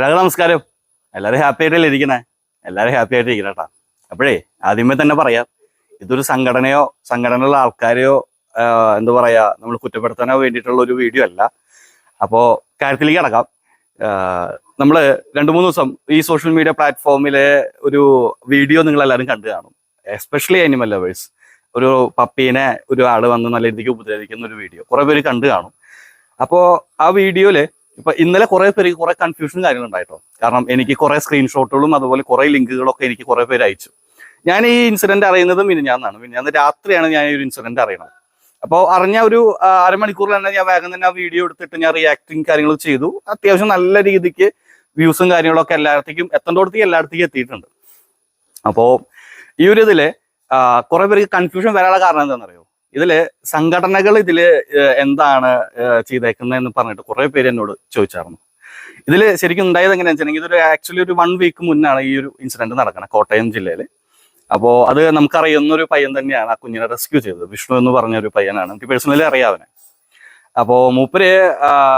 എല്ലാവർക്കും നമസ്കാരം. എല്ലാവരും ഹാപ്പി ആയിട്ടല്ലേ ഇരിക്കണേ? എല്ലാവരും ഹാപ്പി ആയിട്ട് ഇരിക്കണം കേട്ടോ അപ്പോഴേ ആദ്യമേ തന്നെ പറയാം ഇതൊരു സംഘടനയോ സംഘടനയുള്ള ആൾക്കാരെയോ എന്താ പറയാ നമ്മൾ കുറ്റപ്പെടുത്താനോ വേണ്ടിയിട്ടുള്ള ഒരു വീഡിയോ അല്ല. അപ്പോൾ കാര്യത്തിലേക്ക് കിടക്കാം. നമ്മൾ രണ്ട് മൂന്ന് ദിവസം ഈ സോഷ്യൽ മീഡിയ പ്ലാറ്റ്ഫോമിലെ ഒരു വീഡിയോ നിങ്ങൾ എല്ലാവരും കണ്ടു കാണും. എസ്പെഷ്യലി അനിമൽ ലവേഴ്സ് ഒരു പപ്പീനെ ഒരു ആൾ വന്ന് നല്ല രീതിക്ക് ഉപദ്രവിക്കുന്ന ഒരു വീഡിയോ കുറേ പേര് കണ്ടു കാണും. അപ്പോൾ ആ വീഡിയോയിൽ ഇപ്പൊ ഇന്നലെ കുറെ പേർക്ക് കുറെ കൺഫ്യൂഷൻ കാര്യങ്ങൾ ഉണ്ടായിട്ടോ കാരണം എനിക്ക് കുറെ സ്ക്രീൻഷോട്ടുകളും അതുപോലെ കുറെ ലിങ്കുകളൊക്കെ എനിക്ക് കുറെ പേര് അയച്ചു. ഞാൻ ഈ ഇൻസിഡന്റ് അറിയുന്നത് മിനിഞ്ഞാന്നാണ് മിനിഞ്ഞാന്ന് രാത്രിയാണ് ഞാൻ ഈ ഒരു ഇൻസിഡന്റ് അറിയണത്. അപ്പോൾ അറിഞ്ഞ ഒരു അരമണിക്കൂറിൽ തന്നെ ഞാൻ വേഗം തന്നെ ആ വീഡിയോ എടുത്തിട്ട് ഞാൻ റിയാക്ടിങ് കാര്യങ്ങൾ ചെയ്തു. അത്യാവശ്യം നല്ല രീതിക്ക് വ്യൂസും കാര്യങ്ങളൊക്കെ എല്ലായിടത്തേക്കും എത്തേണ്ടോടത്തേക്ക് എല്ലായിടത്തേക്കും എത്തിയിട്ടുണ്ട്. അപ്പോൾ ഈ ഒരു ഇതിൽ കുറെ പേർക്ക് കൺഫ്യൂഷൻ വരാനുള്ള കാരണം എന്താണെന്നറിയോ? ഇതിൽ സംഘടനകൾ ഇതിൽ എന്താണ് ചെയ്തേക്കുന്നതെന്ന് പറഞ്ഞിട്ട് കുറെ പേര് എന്നോട് ചോദിച്ചായിരുന്നു. ഇതിൽ ശരിക്കും ഉണ്ടായത് എങ്ങനെയാണെന്ന് വെച്ചിട്ടുണ്ടെങ്കിൽ ഇതൊരു ആക്ച്വലി ഒരു വൺ വീക്ക് മുന്നാണ് ഈ ഒരു ഇൻസിഡന്റ് നടക്കുന്നത് കോട്ടയം ജില്ലയിൽ അപ്പോൾ അത് നമുക്കറിയുന്ന ഒരു പയ്യൻ തന്നെയാണ് ആ കുഞ്ഞിനെ റെസ്ക്യൂ ചെയ്തത്. വിഷ്ണു എന്ന് പറഞ്ഞ ഒരു പയ്യനാണ്. എനിക്ക് പേഴ്സണലി അറിയാവനെ അപ്പോൾ മൂപ്പര്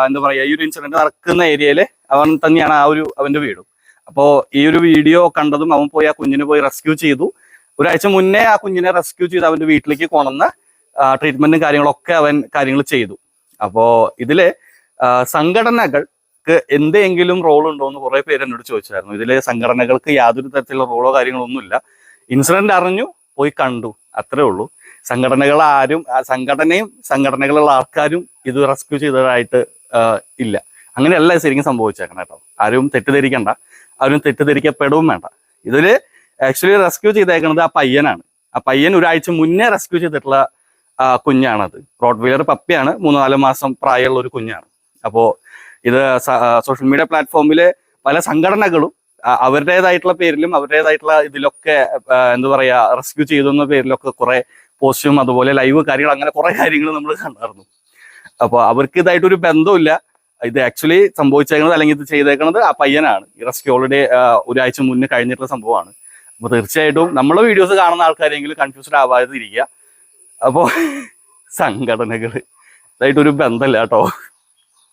എന്താ പറയുക ഈ ഒരു ഇൻസിഡന്റ് നടക്കുന്ന ഏരിയയിൽ അവൻ തന്നെയാണ് ആ ഒരു അവന്റെ വീടും. അപ്പോൾ ഈ ഒരു വീഡിയോ കണ്ടതും അവൻ പോയി ആ കുഞ്ഞിനെ പോയി റെസ്ക്യൂ ചെയ്തു. ഒരാഴ്ച മുന്നേ ആ കുഞ്ഞിനെ റെസ്ക്യൂ ചെയ്ത് അവന്റെ വീട്ടിലേക്ക് കൊണ്ടുവന്ന് ട്രീറ്റ്മെന്റും കാര്യങ്ങളൊക്കെ അവൻ കാര്യങ്ങൾ ചെയ്തു. അപ്പോ ഇതിൽ സംഘടനകൾക്ക് എന്തെങ്കിലും റോൾ ഉണ്ടോ എന്ന് കുറെ പേര് എന്നോട് ചോദിച്ചായിരുന്നു ഇതിലെ സംഘടനകൾക്ക് യാതൊരു തരത്തിലുള്ള റോളോ കാര്യങ്ങളോ ഒന്നുമില്ല. ഇൻസിഡന്റ് അറിഞ്ഞു പോയി കണ്ടു. അത്രേ ഉള്ളൂ. സംഘടനകൾ ആരും സംഘടനയും സംഘടനകളുള്ള ആൾക്കാരും ഇത് റെസ്ക്യൂ ചെയ്തതായിട്ട് ഇല്ല. അങ്ങനെയല്ല ശരിക്കും സംഭവിച്ചേക്കണം കേട്ടോ ആരും തെറ്റിദ്ധരിക്കണ്ട. ആരും തെറ്റിദ്ധരിക്കപ്പെടുകയും വേണ്ട. ഇതിൽ ആക്ച്വലി റെസ്ക്യൂ ചെയ്തേക്കുന്നത് ആ പയ്യനാണ്. ആ പയ്യൻ ഒരാഴ്ച മുന്നേ റെസ്ക്യൂ ചെയ്തിട്ടുള്ള കുഞ്ഞാണത്. Road wheeler പപ്പിയാണ്. മൂന്ന് നാല് മാസം പ്രായമുള്ള ഒരു കുഞ്ഞാണ്. അപ്പോൾ ഇത് സോഷ്യൽ മീഡിയ പ്ലാറ്റ്ഫോമിലെ പല സംഘടനകളും അവരുടേതായിട്ടുള്ള പേരിലും അവരുടേതായിട്ടുള്ള ഇതിലൊക്കെ എന്താ പറയുക റെസ്ക്യൂ ചെയ്തു എന്ന പേരിലൊക്കെ കുറെ പോസ്റ്റും അതുപോലെ ലൈവ് കാര്യങ്ങൾ അങ്ങനെ കുറെ കാര്യങ്ങൾ നമ്മൾ കണ്ടായിരുന്നു. അപ്പോൾ അവർക്ക് ഇതായിട്ടൊരു ബന്ധമില്ല ഇത് ആക്ച്വലി സംഭവിച്ചേക്കുന്നത് അല്ലെങ്കിൽ ഇത് ചെയ്തേക്കുന്നത് ആ പയ്യനാണ്. ഈ റെസ്ക്യൂ ഓൾറെഡി ഒരാഴ്ച മുന്നേ കഴിഞ്ഞിട്ടുള്ള സംഭവമാണ്. അപ്പോൾ തീർച്ചയായിട്ടും നമ്മളെ വീഡിയോസ് കാണുന്ന ആൾക്കാരെങ്കിലും കൺഫ്യൂസ്ഡ് ആവാതെ ഇരിക്കുക അപ്പോൾ സംഘടനകൾ ഇതായിട്ടൊരു ബന്ധമില്ല കേട്ടോ